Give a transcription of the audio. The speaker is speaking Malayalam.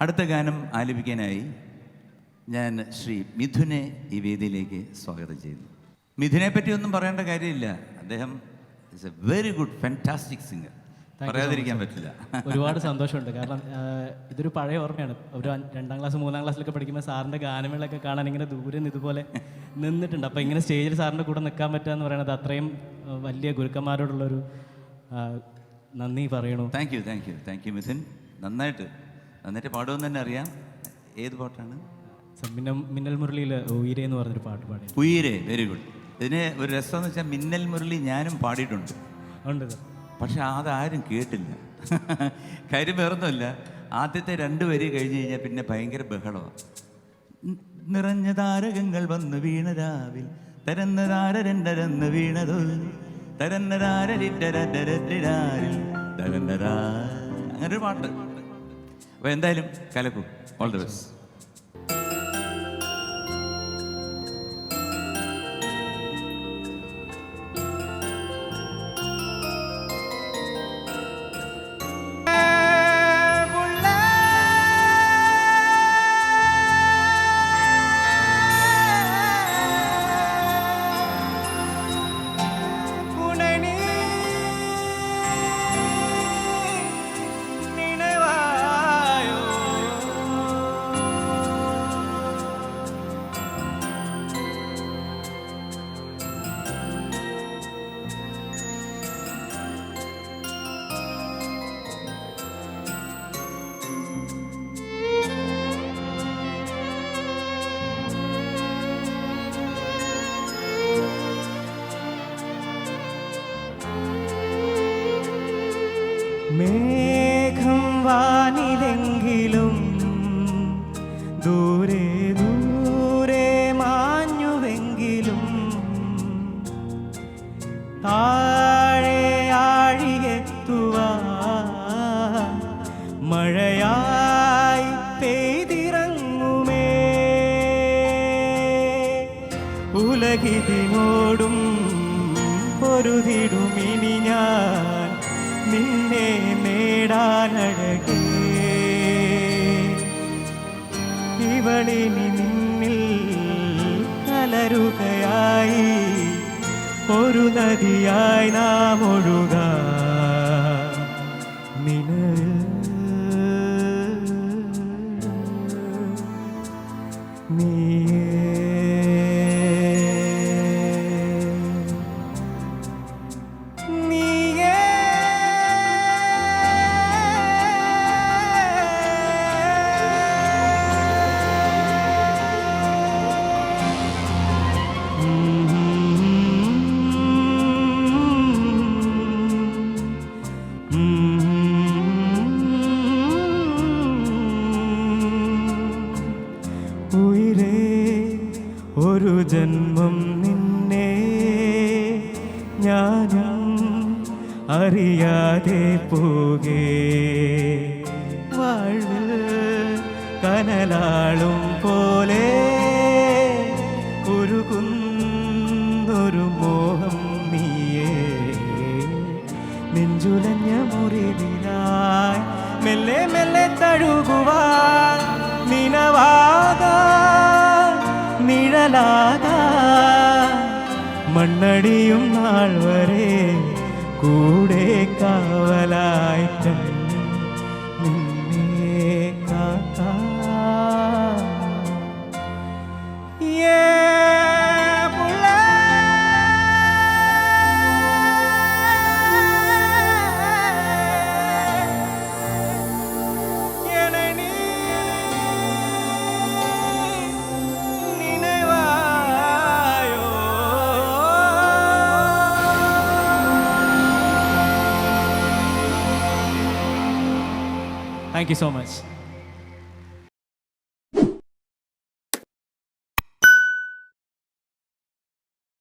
അടുത്ത ഗാനം ആലപിക്കാനായി ഞാൻ ശ്രീ മിഥുനെ ഈ വേദിയിലേക്ക് സ്വാഗതം ചെയ്യുന്നു. മിഥുനെ പറ്റി ഒന്നും പറയേണ്ട കാര്യമില്ല. അദ്ദേഹം is a very good fantastic singer പറയാതിരിക്കാൻ പറ്റില്ല. ഒരുപാട് സന്തോഷമുണ്ട്. കാരണം ഇതൊരു പഴയ ഓർമ്മയാണ്. ഒരു രണ്ടാം ക്ലാസ് മൂന്നാം ക്ലാസ്സിലൊക്കെ പഠിക്കുമ്പോൾ സാറിന്റെ ഗാനമേളൊക്കെ കാണാൻ ഇങ്ങനെ ദൂരെ നിന്ന് ഇതുപോലെ നിന്നിട്ടുണ്ട്. അപ്പോൾ ഇങ്ങനെ സ്റ്റേജിൽ സാറിന്റെ കൂടെ നിൽക്കാൻ പറ്റുക എന്ന് പറയുന്നത് അത്രയും വലിയ ഗുരുക്കന്മാരോടുള്ളൊരു നന്ദി പറയണു. Thank you thank you thank you Mithun. നന്നായിട്ട് നന്നായിട്ട് പാടുമെന്ന് തന്നെ അറിയാം. ഏത് പാട്ടാണ്? മിന്നൽ മിന്നൽ മുരളിയിൽ ഉയരെ എന്ന് പറഞ്ഞൊരു പാട്ട് പാടി ഉയരെ വെരി ഗുഡ് ഇതിന് ഒരു രസം എന്ന് വെച്ചാൽ മിന്നൽ മുരളി ഞാനും പാടിയിട്ടുണ്ട്. ഉണ്ട് പക്ഷെ അതാരും കേട്ടില്ല. കാര്യം വേറൊന്നുമില്ല. ആദ്യത്തെ രണ്ട് വരി കഴിഞ്ഞ് കഴിഞ്ഞാൽ പിന്നെ ഭയങ്കര ബഹളമാണ് നിറഞ്ഞ താരകങ്ങൾ വന്ന് വീണ രാവിൽ തരന്ന താരരണ്ടരന്ന് വീണതോ തരന്ന താരരിട്ടരണ്ടരണ്ടിരാരിൽ തരന്നരാ അങ്ങനെ ഒരു പാട്ട്. അപ്പൊ എന്തായാലും കലക്കും. ഓൾ ദ ബെസ്റ്റ് വാനിലെങ്കിലും ദൂരെ ദൂരെ മാഞ്ഞുവെങ്കിലും താഴെ ആഴിയെത്തുവ മഴയായി പെയ്തിറങ്ങുമേ. ഉലകിതിനോടും പൊരുതിടുമിനി ഞാൻ നിന്നെ നേടാനഴകേ ഇവളിനി നിന്നിൽ കലരുകയായി. ഒരു നദിയായി നാം ഒഴുക. നീയേ ഉയരേ ഒരു ജന്മം നിന്നെ ഞാനും അറിയാതെ പോകേ. വാഴ്വിൽ കനലാളും പോലെ ഉരുകുന്നൊരു മോഹം നീയേ. നെഞ്ചുലഞ്ഞ മുറിവിനായി മെല്ലെ മെല്ലെ തഴുകുവാൻ മണ്ണടിയും നാൾ വരെ കൂടെ കാവലായിട്ട് Thank you so much.